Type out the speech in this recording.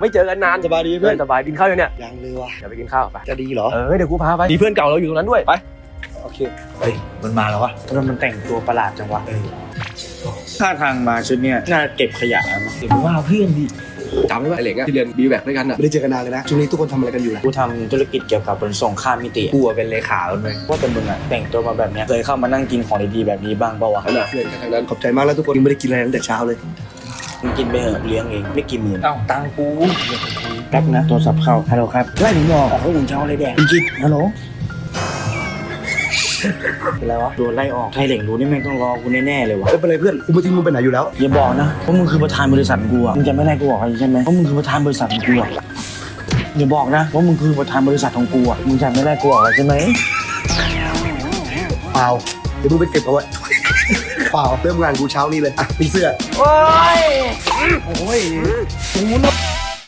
ไม่เจอกันนานสบายดีเพื่เพื่ออนนสบายกินข้าวยังเนี่ยยังเลยว่ะเดี๋ยวไปกินข้าวไปจะดีเหรอเออเดี๋ยวกูพาไปมีเพื่อนเก่าเราอยู่ตรงนั้นด้วยไปโอเคเฮ้ยมันมาแล้ววะทำไมมันแต่งตัวประหลาดจังวะท่าทางมาชุดเนี้ยน่าเก็บขยะมั้งเก็บว่าเพื่อนดิจำได้ไหมไอ้เหล็กอะที่เรียนบีแบกด้วยกันอะไม่ได้เจอกันนานเลยนะช่วงนี้ทุกคนทำอะไรกันอยู่ล่ะกูทำธุรกิจเกี่ยวกับขนส่งข้ามมิติกูอะเป็นเลขาแล้วเลยว่าแต่มึงอะแต่งตัวมาแบบเนี้ยเคยเข้ามานั่งกินของดีๆแบบนี้บ้างเปล่าวะขนาดเพื่อนกันทั้งนั้นขอบใจมากแล้วทุกคนยังไม่ได้กินอะไรตั้งแต่เช้าเลย มึงกินไปเหอะเลี้ยงเองไม่กี่หมื่นเอ้าตังกูแป๊บนะโทรศัพท์เข้าฮัลโหลครับไล่ผมออกออกให้ผมเช้าเลยแดกคุณกินฮัลโหลเป็นไรวะโดนไล่ออกไทยเหล่งรู้นี่แม่งต้องรอกูแน่ๆเลยวะไม่เป็นไรเพื่อนกูไม่ทิ้งมึงไปไหนอยู่แล้วอย่าบอกนะว่ามึงคือประธานบริษัทของกูอะมึงจะไม่ไล่กูออกใช่ไหมว่ามึงคือประธานบริษัทของกูอะอย่าบอกนะว่ามึงคือประธานบริษัทของกูอะมึงจะไม่ไล่กูออกใช่ไหมเปล่าเดี๋ยวมึงไปเก็บเอาไว้ เปล่าเริ่มงานกูเช้านี้เลยอะมีเสื้อ โอ้ย โอ้ยกูน